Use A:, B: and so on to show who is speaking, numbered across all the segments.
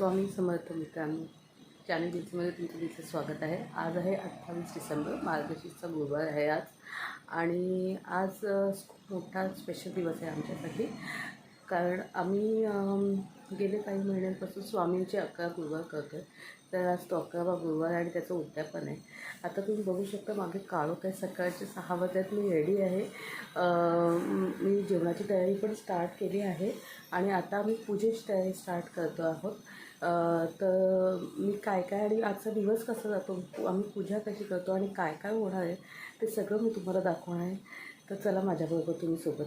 A: स्वामी समर्थ मित्रांनो चॅनल दिवशीमध्ये तुमचं तिचं स्वागत आहे. आज आहे अठ्ठावीस डिसेंबर मार्गशीर्षचा गुरुवार आहे आज. आणि आज खूप मोठा स्पेशल दिवस आहे आमच्यासाठी. कारण आम्ही गेले काही महिन्यांपासून स्वामींचे अकरा गुरुवार करतो आहे तर आज तो अकरावा गुरुवार आहे आणि त्याचं उद्यापन आहे. आता तुम्ही बघू शकता मागे काळोख आहे. सकाळचे सहा वाजल्यात मी रेडी आहे. मी जेवणाची तयारी पण स्टार्ट केली आहे. आणि आता आम्ही पूजेची तयारी स्टार्ट करतो आहोत. तर मी काय काय आणि आजचा दिवस कसा जातो आम्ही पूजा कशी करतो आणि काय काय होणार आहे ते सगळं मी तुम्हाला दाखवणार आहे. तर चला माझ्याबरोबर तुम्ही सोबत.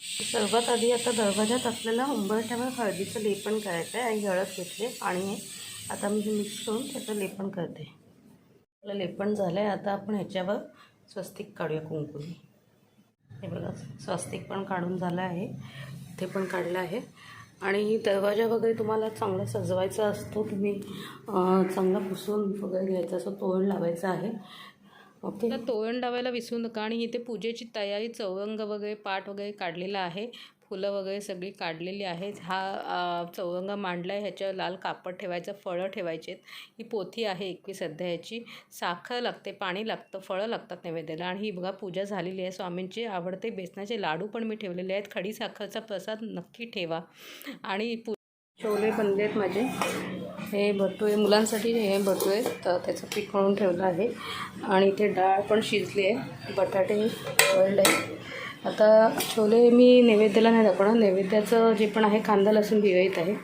A: सर्वात आधी आता दरवाजात आपल्याला उंबरठ्यावर हळदीचं लेपन करायचं आहे आणि हळद घेतले पाणी आहे आता मी मिक्स करून त्याचं लेपन करते. आपलं लेपन झालं आहे आता आपण ह्याच्यावर स्वस्तिक काढूया कुंकुनी. हे बघा स्वस्तिक पण काढून झालं आहे ते पण काढलं आहे. आणि दरवाजा वगैरे तुम्हाला चांगला सजवायचा असतो तुम्ही चांगला पुसून वगैरे घ्यायचा असं तोरण लावायचं आहे. ओके
B: तोरण लावायला विसरू नका. आणि इथे पूजेची तयारी चौरंग वगैरे पाठ वगैरे काढलेला आहे. फुलं वगैरे सगळी काढलेली आहेत. हा चौरंग मांडला आहे. ह्याच्यावर लाल कापड ठेवायचं फळं ठेवायचे ही पोथी आहे एकवीस अध्यायाची साखर लागते पाणी लागतं फळं लागतात नैवेद्याला. आणि ही बघा पूजा झालेली आहे. स्वामींचे आवडते बेसनाचे लाडू पण मी ठेवलेले आहेत. खडी साखरचा प्रसाद नक्की ठेवा. आणि पू
A: छोले बनले आहेत माझे. हे भटुळे मुलांसाठी हे भटुळे तर त्याचं पीठ म्हणून ठेवलं आहे. आणि इथे डाळ पण शिजली आहे बटाटे वळले आता छोले मी नैवेद्याला नाही दाखवणार नैवेद्याचं जे पण आहे कांदा लसूण विरहित आहे.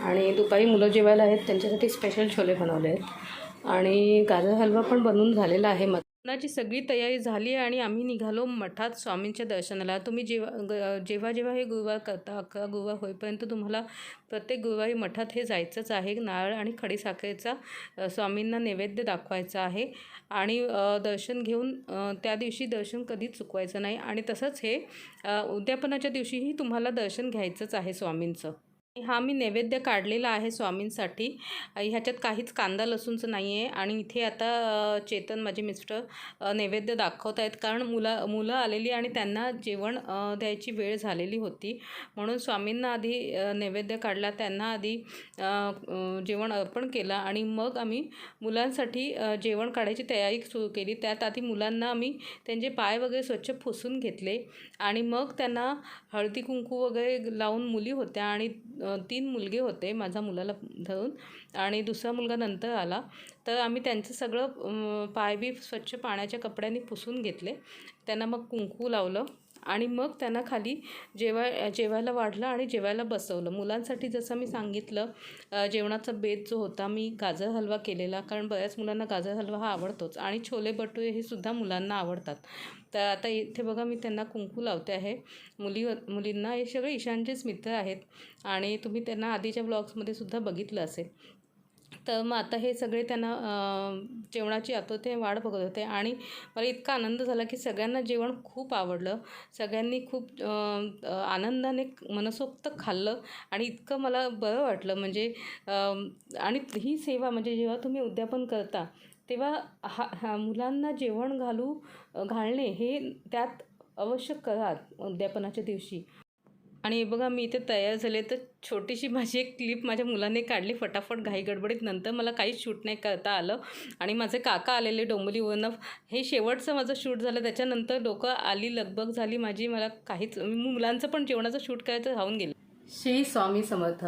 A: आणि दुपारी मुलं जेवायला आहेत त्यांच्यासाठी स्पेशल छोले बनवले आहेत. आणि गाजर हलवा पण बनवून झालेला आहे मग
B: लग्नाची सगळी तयारी झाली आहे आणि आम्ही निघालो मठात स्वामींच्या दर्शनाला. तुम्ही जेव्हा ग- जेव्हा जेव्हा हे गुरुवार करता अकरा गुरुवार होईपर्यंत तुम्हाला प्रत्येक गुरुवारी मठात हे जायचंच आहे. नारळ आणि खडीसाखरेचा स्वामींना नैवेद्य दाखवायचा आहे आणि दर्शन घेऊन त्या दिवशी दर्शन कधीच चुकवायचं नाही. आणि तसंच हे उद्यापनाच्या दिवशीही तुम्हाला दर्शन घ्यायचंच आहे स्वामींचं. हा मी नैवेद्य काढलेला आहे स्वामींसाठी. ह्याच्यात काहीच कांदा लसूणचं नाही आहे आणि इथे आता चेतन माझे मिस्टर नैवेद्य दाखवत आहेत. कारण मुला मुलं आलेली आणि त्यांना जेवण द्यायची वेळ झालेली होती. म्हणून स्वामींना आधी नैवेद्य काढला. त्यांना आधी जेवण अर्पण केलं आणि मग आम्ही मुलांसाठी जेवण काढायची तयारी सुरू केली. त्यात आधी मुलांना आम्ही त्यांचे पाय वगैरे स्वच्छ पुसून घेतले आणि मग त्यांना हळदी कुंकू वगैरे लावून मुली होत्या आणि तीन मुलगे होते माझ्या मुलाला धरून आणि दुसरा मुलगा नंतर आला. तर आम्ही त्यांचं सगळं पायबी स्वच्छ पाण्याच्या कपड्यांनी पुसून घेतले. त्यांना मग कुंकू लावलं. आणि मग त्यांना खाली जेवाय जेवायला वाढलं आणि जेवायला बसवलं. मुलांसाठी जसं मी सांगितलं जेवणाचा बेत जो होता मी गाजर हलवा केलेला कारण बऱ्याच मुलांना गाजर हलवा हा आवडतोच. आणि छोले भटुरे हे सुद्धा मुलांना आवडतात. तर आता इथे बघा मी त्यांना कुंकू लावते आहे. मुली मुलींना हे सगळे ईशानचेच मित्र आहेत. आणि तुम्ही त्यांना आधीच्या ब्लॉग्समध्ये सुद्धा बघितलं असेल. तर मग आता हे सगळे त्यांना जेवणाची जेवणाची ते वाढ बघत होते. आणि मला इतका आनंद झाला की सगळ्यांना जेवण खूप आवडलं. सगळ्यांनी खूप आनंदाने मनसोक्त खाल्लं आणि इतकं मला बरं वाटलं. म्हणजे आणि ही सेवा म्हणजे जेव्हा तुम्ही उद्यापन करता तेव्हा हा हा मुलांना जेवण घालू घालणे हे त्यात अवश्य करा उद्यापनाच्या दिवशी. आणि हे बघा मी इथे तयार झाले तर छोटीशी माझी एक क्लिप माझ्या मुलाने काढली. फटाफट घाई गडबडीत नंतर मला काहीच शूट नाही करता आलं. आणि माझे काका आलेले डोंबलीवरनं हे शेवटचं माझं शूट झालं. त्याच्यानंतर लोकं आली लगबग झाली. माझी मला काहीच मुलांचं पण जेवणाचं शूट करायचं राहून गेलं.
A: श्री स्वामी समर्थ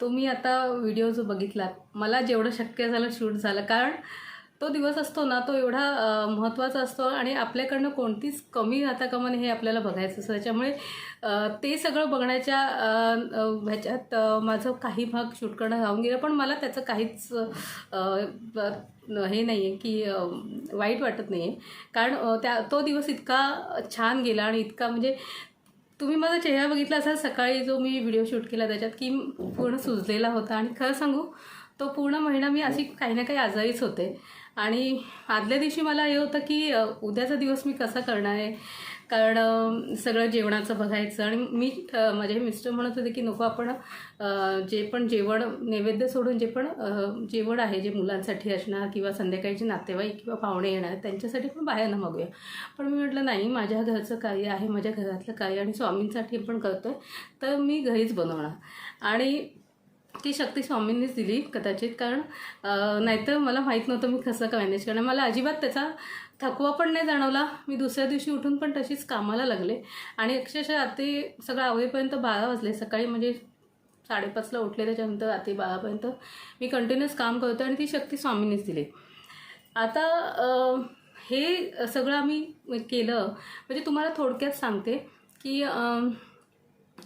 A: तुम्ही आता व्हिडिओ जो बघितलात. मला जेवढं शक्य झालं शूट झालं. कारण तो दिवस असतो ना तो एवढा महत्त्वाचा असतो आणि आपल्याकडनं कोणतीच कमी राहता कामा हे आपल्याला बघायचं असतं. त्याच्यामुळे ते सगळं बघण्याच्या ह्याच्यात माझं काही भाग शूट करणं राहून गेलं. पण मला त्याचं काहीच हे नाही आहे की वाईट वाटत नाही आहे कारण त्या तो दिवस इतका छान गेला आणि इतका म्हणजे तुम्ही माझा चेहरा बघितला असाल सकाळी जो मी व्हिडिओ शूट केला त्याच्यात की पूर्ण सुजलेला होता. आणि खरं सांगू तो पूर्ण महिना मी अशी काही ना काही आजारीच होते. आणि आदल्या दिवशी मला हे होतं की उद्याचा दिवस मी कसा करणार आहे? कारण सगळं जेवणाचं बघायचं आणि मी माझे मिस्टर म्हणत होते की नको आपण जे पण जेवण नैवेद्य सोडून जे पण जेवण आहे जे मुलांसाठी असणार किंवा संध्याकाळी जे नातेवाईक किंवा पाहुणे येणार त्यांच्यासाठी पण बाहेरनं मागूया. पण मी म्हटलं नाही माझ्या घरचं कार्य आहे माझ्या घरातलं कार्य आणि स्वामींसाठी पण करतो आहे तर मी घरीच बनवणार. आणि
B: ती शक्ती स्वामींनीच दिली कदाचित कारण नाहीतर मला माहीत नव्हतं मी कसं का मॅनेज करणार मला अजिबात त्याचा थकवा पण नाही जाणवला. मी दुसऱ्या दिवशी उठून पण तशीच कामाला लागले. आणि अक्षरशः रात्री सगळं आवडीपर्यंत बारा वाजले. सकाळी म्हणजे साडेपाचला उठले त्याच्यानंतर रात्री बारापर्यंत मी कंटिन्युअस काम करतो आणि ती शक्ती स्वामींनीच दिली. आता हे सगळं आम्ही केलं. म्हणजे तुम्हाला थोडक्यात सांगते की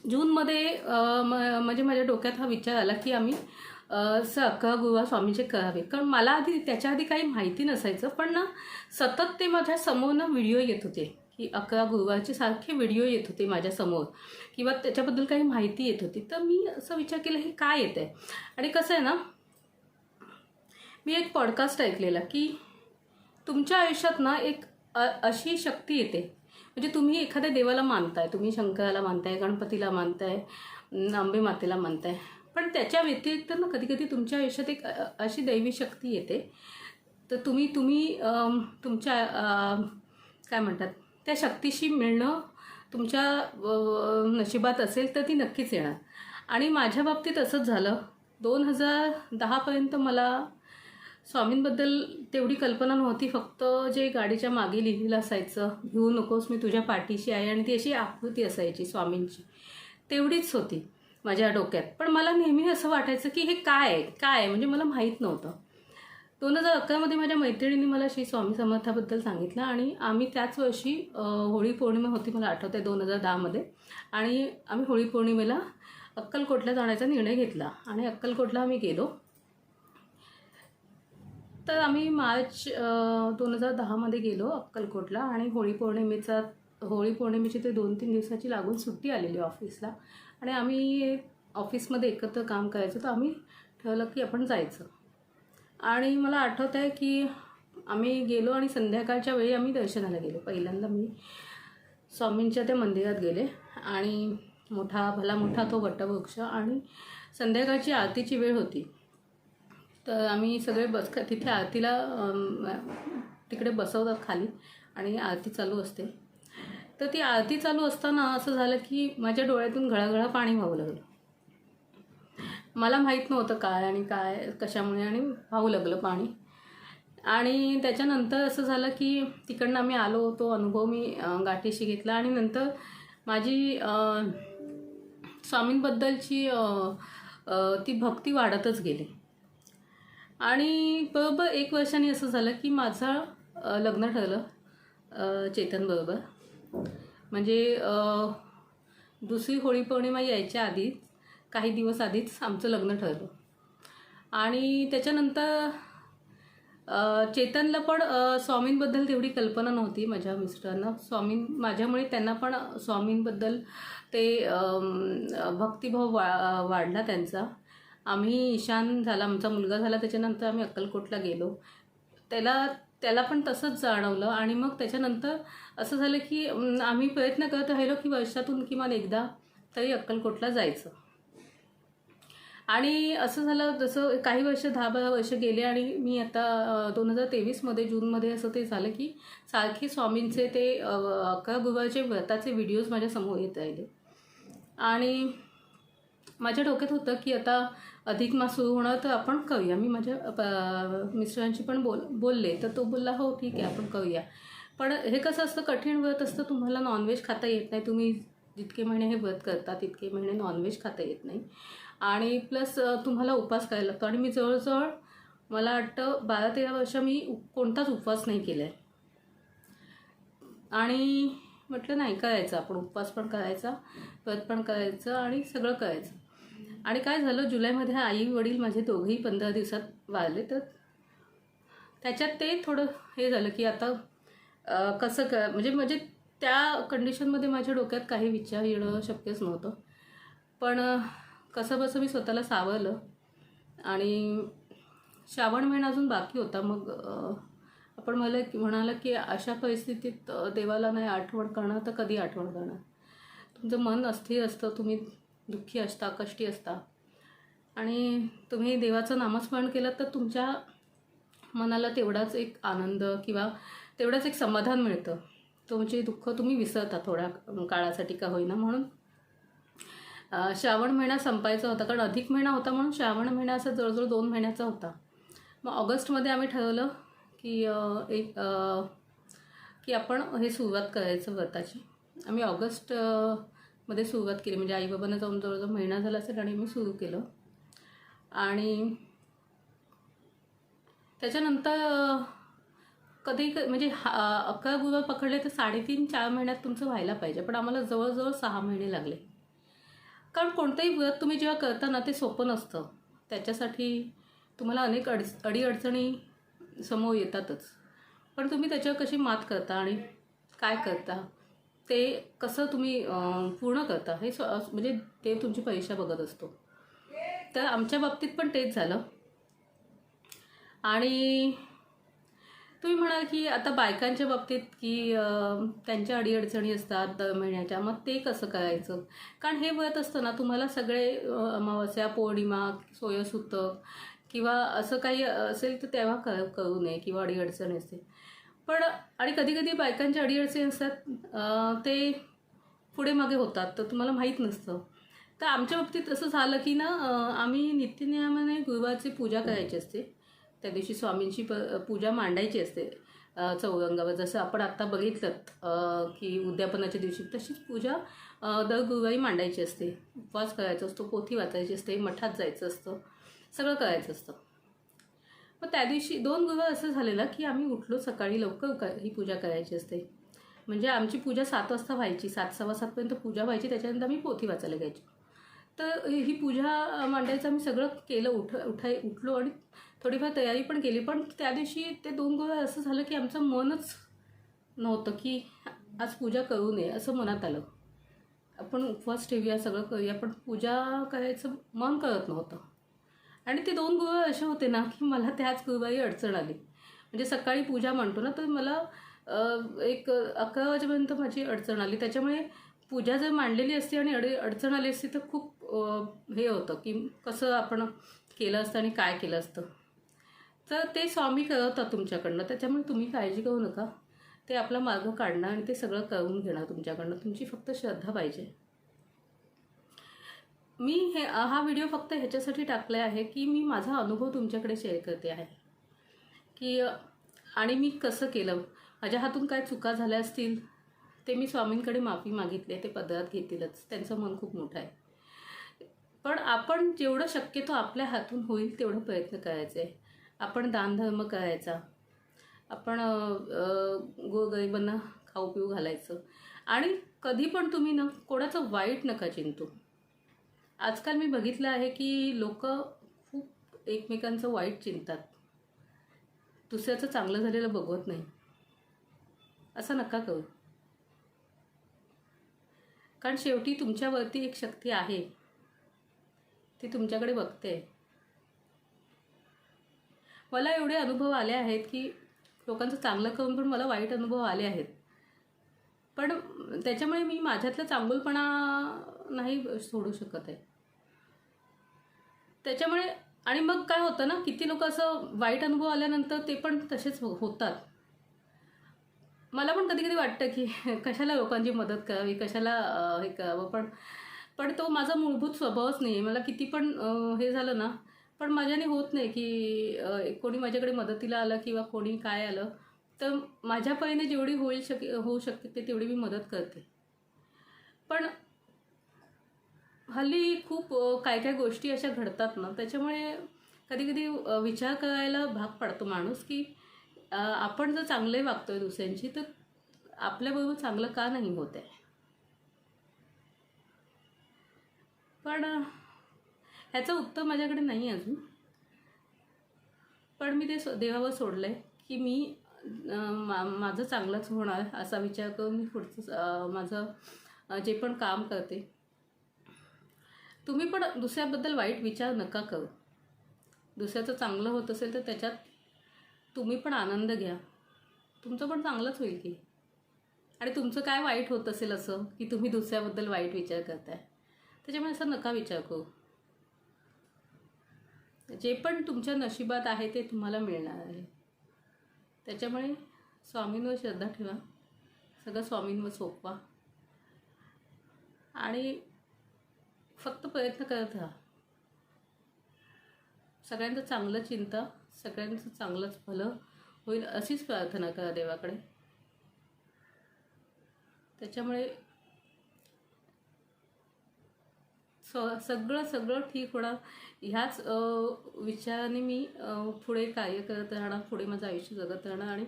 B: जूनमध्ये म म्हणजे माझ्या डोक्यात हा विचार आला की आम्ही अं, स स्वामीचे करावे. कारण मला आधी त्याच्या आधी काही माहिती नसायचं पण ना सतत ते माझ्यासमोर ना व्हिडिओ येत होते. की अकरा गुरुवारचे सारखे व्हिडिओ येत होते माझ्यासमोर किंवा त्याच्याबद्दल काही माहिती येत होती. तर मी असं विचार केला हे काय येतं आहे आणि कसं आहे ना मी एक पॉडकास्ट ऐकलेला की तुमच्या आयुष्यात ना एक अ अशी शक्ती येते. म्हणजे तुम्ही एखाद्या देवाला मानताय तुम्ही शंकराला मानताय गणपतीला मानताय आंबे मातेला मानताय पण त्याच्या व्यतिरिक्त ना कधी कधी तुमच्या आयुष्यात एक अशी दैवी शक्ती येते. तर तुम्ही तुम्ही तुमच्या काय म्हणतात त्या शक्तीशी मिळणं तुमच्या नशिबात असेल तर ती नक्कीच येणार. आणि माझ्या बाबतीत असंच झालं. दोन हजार दहापर्यंत मला स्वामींबद्दल तेवढी कल्पना नव्हती फक्त जे गाडीच्या मागे लिहिलेलं असायचं घेऊ नकोस मी तुझ्या पाठीशी आहे आणि ती अशी आकृती असायची स्वामींची. तेवढीच होती माझ्या डोक्यात. पण मला नेहमी असं वाटायचं की हे काय? आहे काय? आहे म्हणजे मला माहीत नव्हतं. दोन हजार अकरामध्ये माझ्या मैत्रिणीने मला श्री स्वामी समर्थाबद्दल सांगितलं आणि आम्ही त्याच वर्षी होळी पौर्णिमा होती मला आठवते आहे दोन हजार दहामध्ये. आणि आम्ही होळी पौर्णिमेला अक्कलकोटला जाण्याचा निर्णय घेतला आणि अक्कलकोटला आम्ही गेलो. तर आम्ही मार्च दोन हजार दहामध्ये गेलो अक्कलकोटला आणि होळी पौर्णिमेचा होळी पौर्णिमेची ते दोन तीन दिवसाची लागून सुट्टी आलेली ऑफिसला. आणि आम्ही ऑफिसमध्ये एकत्र काम करायचं तर आम्ही ठरवलं की आपण जायचं. आणि मला आठवत आहे की आम्ही गेलो आणि संध्याकाळच्या वेळी आम्ही दर्शनाला गेलो. पहिल्यांदा मी स्वामींच्या त्या मंदिरात गेले आणि मोठा भला मोठा तो वटवृक्ष आणि संध्याकाळची आरतीची वेळ होती. तर आम्ही सगळे बस तिथे आरतीला तिकडे बसवतात खाली आणि आरती चालू असते. तर ती आरती चालू असताना असं झालं की माझ्या डोळ्यातून घळाघळा पाणी व्हावं लागलं. मला माहीत नव्हतं काय आणि काय कशामुळे आणि वाहू लागलं पाणी. आणि त्याच्यानंतर असं झालं की तिकडनं आम्ही आलो तो अनुभव मी गाठीशी घेतला आणि नंतर माझी स्वामींबद्दलची ती भक्ती वाढतच गेली. आणि बरोबर एक वर्षाने असं झालं की माझं लग्न ठरलं चेतनबरोबर म्हणजे दुसरी होळी पौर्णिमा यायच्या आधीच काही दिवस आधीच आमचं लग्न ठरलं. आणि त्याच्यानंतर चेतनला पण स्वामींबद्दल तेवढी कल्पना नव्हती माझ्या मिस्टरांना. स्वामी माझ्यामुळे त्यांना पण स्वामींबद्दल ते भक्तिभाव वा वाढला त्यांचा. आम्ही ईशान झाला आमचा मुलगा झाला त्याच्यानंतर आम्ही अक्कलकोटला गेलो. त्याला त्याला पण तसंच जाणवलं आणि मग त्याच्यानंतर असं झालं की आम्ही प्रयत्न करत राहिलो की वर्षातून किमान एकदा तरी अक्कलकोटला जायचं. आणि असं झालं जसं काही वर्ष दहा बारा वर्ष गेले आणि मी आता दोन हजार तेवीसमध्ये जूनमध्ये असं ते झालं की सारखे स्वामींचे ते अकरा गुरुवारचे व्रताचे व्हिडिओज माझ्यासमोर येत राहिले. आणि माझ्या डोक्यात होतं की आता अधिक मास सुरू होणार तर आपण करूया. मी माझ्या मिस्टरांशी पण बोल बोलले तर तो बोलला हो ठीक आहे आपण करूया. पण हे कसं असतं कठीण व्रत असतं तुम्हाला नॉनव्हेज खाता येत नाही. तुम्ही जितके महिने हे व्रत करता तितके महिने नॉनव्हेज खाता येत नाही. आणि प्लस तुम्हाला उपवास करायला लागतो. आणि मी जवळजवळ मला वाटतं बारा तेरा वर्ष मी उ- कोणताच उपवास नाही केला आहे आणि म्हटलं नाही करायचं. आपण उपवास पण करायचा व्रत पण करायचं आणि सगळं करायचं. आणि काय झालं जुलैमध्ये आई वडील माझे दोघेही पंधरा दिवसात वाढले तर त्याच्यात ते थोडं हे झालं की आता कसं क म्हणजे म्हणजे त्या कंडिशनमध्ये माझ्या डोक्यात काही विचार येणं शक्यच नव्हतं. पण कसं बसं मी स्वतःला सावरलं आणि श्रावण महिना अजून बाकी होता. मग आपण मला म्हणाला की अशा परिस्थितीत देवाला नाही आठवण करणार तर कधी आठवण करणार? तुमचं मन अस्थिर असतं तुम्ही दुःखी असता कष्टी असता. आणि तुम्ही देवाचं नामस्मरण केलं तर तुमच्या मनाला तेवढाच एक आनंद किंवा तेवढंच एक समाधान मिळतं. तुमचे दुःख तुम्ही विसरता थोड्या काळासाठी का होईना म्हणून. श्रावण महिना संपायचा होता कारण अधिक महिना होता म्हणून श्रावण महिना असा जवळजवळ दोन महिन्याचा होता. मग ऑगस्टमध्ये आम्ही ठरवलं की एक की आपण हे सुरुवात करायचं व्रताची. आम्ही ऑगस्ट मध्ये सुरुवात केली. म्हणजे आईबाबांना जाऊन जवळजवळ महिना झाला असेल आणि मी सुरू केलं. आणि त्याच्यानंतर कधी क म्हणजे हा अकरा गुरुवार पकडले तर साडेतीन चार महिन्यात तुमचं व्हायला पाहिजे. पण आम्हाला जवळजवळ सहा महिने लागले. कारण कोणतंही व्रत तुम्ही जेव्हा करता ना ते सोपं नसतं. त्याच्यासाठी तुम्हाला अनेक अडच अडीअडचणी समोर येतातच. पण तुम्ही त्याच्यावर कशी मात करता आणि काय करता? ते कसं तुम्ही पूर्ण करता हे स्व म्हणजे ते तुमची परीक्षा बघत असतो. तर आमच्या बाबतीत पण तेच झालं. आणि तुम्ही म्हणाल की आता बायकांच्या बाबतीत की त्यांच्या अडीअडचणी असतात दर महिन्याच्या मग ते कसं करायचं? कारण हे वळत असतं ना तुम्हाला सगळे अमावस्या पौर्णिमा सोयसूतक किंवा असं काही असेल तर तेव्हा क करू नये किंवा अडीअडचणी असते. पण आणि कधी कधी बायकांच्या अडीअडचणी असतात ते पुढे मागे होतात तर तुम्हाला माहीत नसतं. तर आमच्या बाबतीत असं झालं की ना आम्ही नित्यनियमाने गुरुवारची पूजा करायची असते. त्या दिवशी स्वामींची प पूजा मांडायची असते. चौरंगावर. जसं आपण आत्ता बघितलं की उद्यापनाच्या दिवशी तशीच पूजा दर गुरुवारी मांडायची असते. उपवास करायचा असतो पोथी वाचायची असते मठात जायचं असतं सगळं करायचं असतं. मग त्या दिवशी दोन दिवस असं झालेलं की आम्ही उठलो सकाळी लवकर क ही पूजा करायची असते. म्हणजे आमची पूजा सात वाजता व्हायची. सात सव्वा सातपर्यंत पूजा व्हायची. त्याच्यानंतर आम्ही पोथी वाचायला घ्यायची तर ही पूजा मांडायचं आम्ही सगळं केलं. उठ उठाय उठलो आणि थोडीफार तयारी पण केली. पण त्या दिवशी ते दोन गोळ्या असं झालं की आमचं मनच नव्हतं की आज पूजा करू नये असं मनात आलं. आपण उपवास ठेवूया सगळं करूया. पण पूजा करायचं मन करत नव्हतं. आणि ते दोन गुरुवार असे होते ना की मला त्याच गुरुवारी अडचण आली. म्हणजे सकाळी पूजा म्हणतो ना तर मला एक अकरा वाजेपर्यंत माझी अडचण आली. त्याच्यामुळे पूजा जर मांडलेली असती आणि अडी अडचण आली असती तर खूप हे होतं की कसं आपण केलं असतं आणि काय केलं असतं. तर ते स्वामी करवतात तुमच्याकडनं. त्याच्यामुळे तुम्ही काळजी करू नका. ते आपला मार्ग काढणार आणि ते सगळं करून घेणार तुमच्याकडनं. तुमची फक्त श्रद्धा पाहिजे. मी हे हा व्हिडिओ फक्त ह्याच्यासाठी टाकला आहे की मी माझा अनुभव तुमच्याकडे शेअर करते आहे. की आणि मी कसं केलं? माझ्या हातून काय चुका झाल्या असतील? ते मी स्वामींकडे माफी मागितली ते पदरात घेतीलच. त्यांचं मन खूप मोठं आहे. पण आपण जेवढं शक्यतो आपल्या हातून होईल तेवढं प्रयत्न करायचे. आपण दानधर्म करायचा. आपण गोरगरिबांना खाऊ पिऊ घालायचं. आणि कधी पण तुम्ही ना कोणाचं वाईट नका चिंतू. आजकाल मी बघितलं आहे की लोक खूप एकमेकांचं वाईट चिंतात दुसऱ्याचं चांगलं झालेलं बघवत नाही. असं नका करू. कारण शेवटी तुमच्यावरती एक शक्ती आहे. ती तुमच्याकडे बघते. मला एवढे अनुभव आले आहेत की लोकांचं चांगलं करून पण मला वाईट अनुभव आले आहेत. पण त्याच्यामुळे मी माझ्यातलं चांगुलपणा नाही सोडू शकत आहे. त्याच्यामुळे आणि मग काय होतं ना किती लोक असं वाईट अनुभव आल्यानंतर ते पण तसेच हो-, होतात. मला पण कधी कधी वाटतं की कशाला लोकांची मदत करावी कशाला हे करावं पण पण तो माझा मूलभूत स्वभावच नाही आहे. मला किती पण हे झालं ना पण माझ्याने होत नाही की कोणी माझ्याकडे मदतीला आलं किंवा कोणी काय आलं तर माझ्या परीने जेवढी होईल शक होऊ शकते ते तेवढी मी मदत करते. पण हल्ली खूप काय काय गोष्टी अशा घडतात ना त्याच्यामुळे कधी कधी विचार करायला भाग पडतो माणूस की आपण जर चांगले वागतोय दुसऱ्यांची तर आपल्याबरोबर चांगलं का नाही होत आहे? पण ह्याचं उत्तर माझ्याकडे नाही अजून. पण मी ते सो देवावर सोडलं आहे की मी मा माझं चांगलंच होणार असा विचार करून मी पुढचं माझं जे पण काम करते तुम्ही पण दुसऱ्याबद्दल वाईट विचार नका करू. दुसऱ्याचं चांगलं होत असेल तर त्याच्यात तुम्ही पण आनंद घ्या. तुमचं पण चांगलंच होईल की. आणि तुमचं काय वाईट होत असेल असं की तुम्ही दुसऱ्याबद्दल वाईट विचार करताय? त्याच्यामुळे असं नका विचार करू. जे पण तुमच्या नशिबात आहे ते तुम्हाला मिळणार आहे. त्याच्यामुळे स्वामींवर श्रद्धा ठेवा. सगळं स्वामींवर सोपवा. आणि फक्त प्रयत्न करत राहा. सगळ्यांचं चांगलं चिंता सगळ्यांचं चांगलंच भलं होईल अशीच प्रार्थना करा देवाकडे. त्याच्यामुळे स सगळं सगळं ठीक होणार. ह्याच विचाराने मी पुढे कार्य करत राहणार पुढे माझं आयुष्य जगत राहणार आणि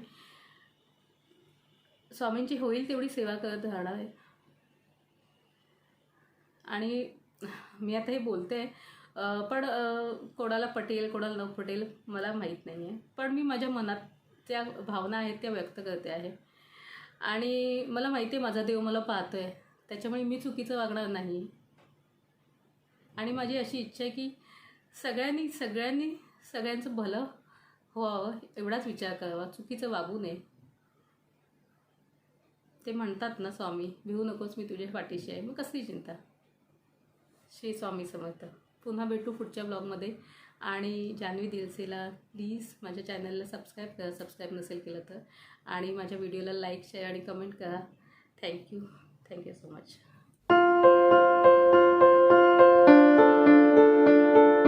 B: स्वामींची होईल तेवढी सेवा करत राहणार आहे. आणि मी आता हे बोलते. आहे पण कोणाला पटेल कोणाला न पटेल मला माहीत नाही आहे पण मी माझ्या मनात त्या भावना आहेत त्या व्यक्त करते आहे. आणि मला माहिती आहे माझा देव मला पाहतो आहे त्याच्यामुळे मी चुकीचं वागणार नाही. आणि माझी अशी इच्छा आहे की सगळ्यांनी सगळ्यांनी सगळ्यांचं भलं व्हावं एवढाच विचार करावा. चुकीचं वागू नये. ते म्हणतात ना स्वामी भिवू नकोस मी तुझ्या पाठीशी आहे. मग कसली चिंता? श्री स्वामी समर्थ. पुन्हा भेटू पुढच्या ब्लॉगमध्ये. आणि जान्हवी दिलसेला प्लीज माझ्या चॅनलला सबस्क्राईब करा. सबस्क्राईब नसेल केलं तर. आणि माझ्या व्हिडिओला लाईक शेअर आणि कमेंट करा. Thank you thank you so much